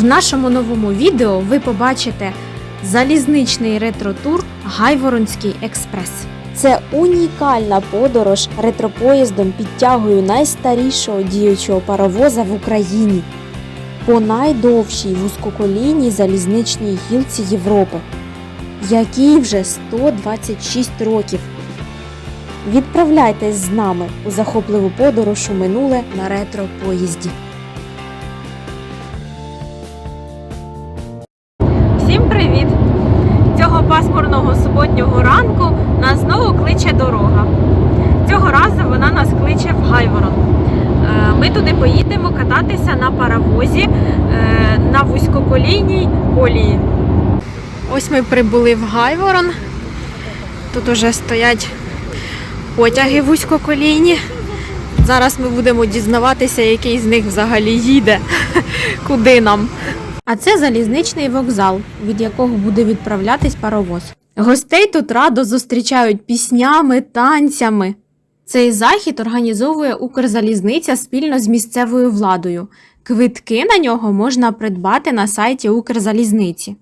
В нашому новому відео ви побачите залізничний ретро-тур Гайворонський експрес. Це унікальна подорож ретропоїздом під тягою найстарішого діючого паровоза в Україні по найдовшій вузькоколійній залізничній гілці Європи, якій вже 126 років. Відправляйтесь з нами у захопливу подорож у минуле на ретро-поїзді. Всім дорога. Цього разу вона нас кличе в Гайворон. Е, Ми туди поїдемо кататися на паровозі е, на вузькоколійній колії. Ось ми прибули в Гайворон. Тут уже стоять потяги вузькоколійні. Зараз ми будемо дізнаватися, який з них взагалі їде, куди нам. А це залізничний вокзал, від якого буде відправлятись паровоз. Гостей тут радо зустрічають піснями, танцями. Цей захід організовує Укрзалізниця спільно з місцевою владою. Квитки на нього можна придбати на сайті Укрзалізниці.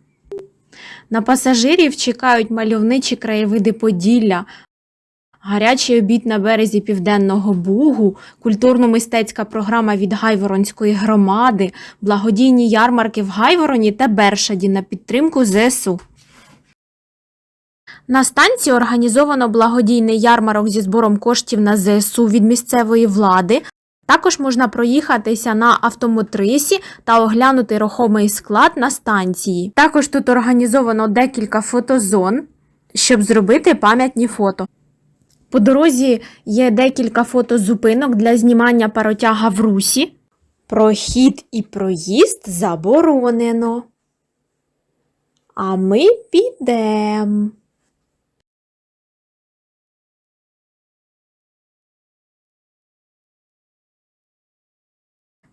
На пасажирів чекають мальовничі краєвиди Поділля, гарячий обід на березі Південного Бугу, культурно-мистецька програма від Гайворонської громади, благодійні ярмарки в Гайвороні та Бершаді на підтримку ЗСУ. На станції організовано благодійний ярмарок зі збором коштів на ЗСУ від місцевої влади. Також можна проїхатися на автомотрисі та оглянути рухомий склад на станції. Також тут організовано декілька фотозон, щоб зробити пам'ятні фото. По дорозі є декілька фотозупинок для знімання паротяга в русі. Прохід і проїзд заборонено. А ми підемо.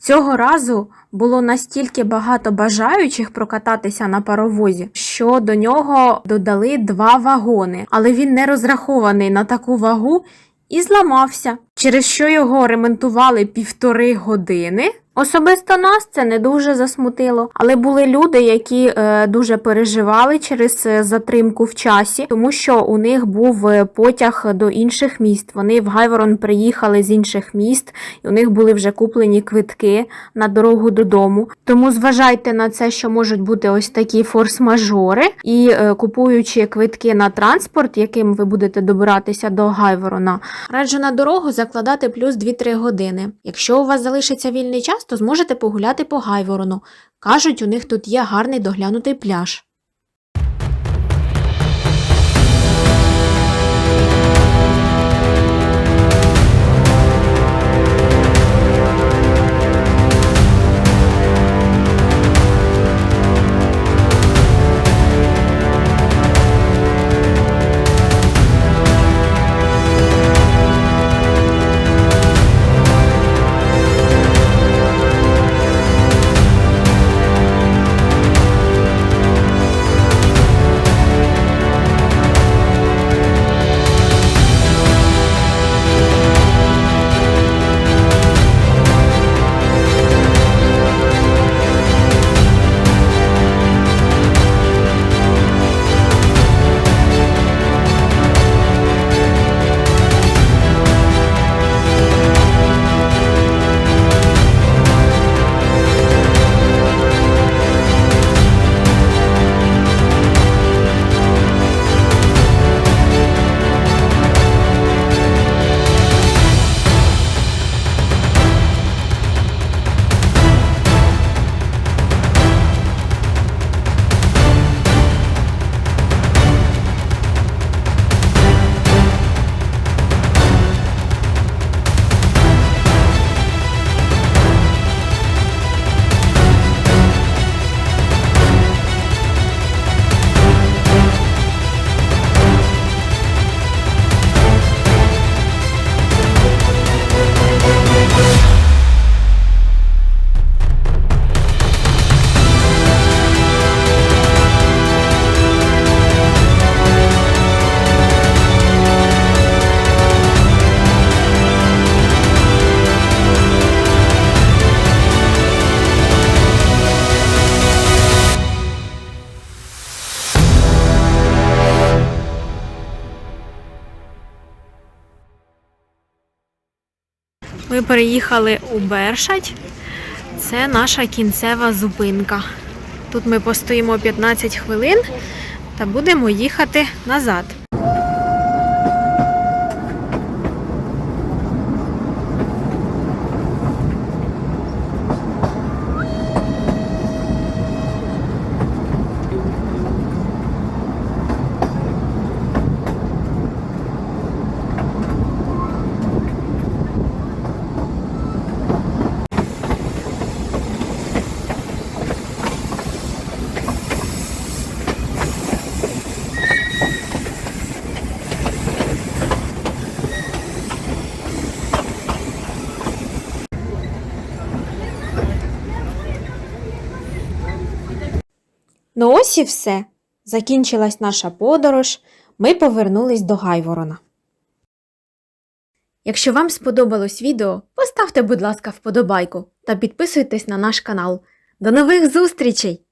Цього разу було настільки багато бажаючих прокататися на паровозі, що до нього додали два вагони, але він не розрахований на таку вагу і зламався, через що його ремонтували півтори години. Особисто нас це не дуже засмутило, але були люди, які е, дуже переживали через е, затримку в часі, тому що у них був е, потяг до інших міст. Вони в Гайворон приїхали з інших міст, і у них були вже куплені квитки на дорогу додому. Тому зважайте на це, що можуть бути ось такі форс-мажори, і е, купуючи квитки на транспорт, яким ви будете добиратися до Гайворона, раджу на дорогу закладати плюс 2-3 години. Якщо у вас залишиться вільний час, то зможете погуляти по Гайворону. Кажуть, у них тут є гарний доглянутий пляж. Переїхали у Бершать. Це наша кінцева зупинка. Тут ми постоїмо 15 хвилин та будемо їхати назад. Ну ось і все. Закінчилась наша подорож. Ми повернулись до Гайворона. Якщо вам сподобалось відео, поставте, будь ласка, вподобайку та підписуйтесь на наш канал. До нових зустрічей!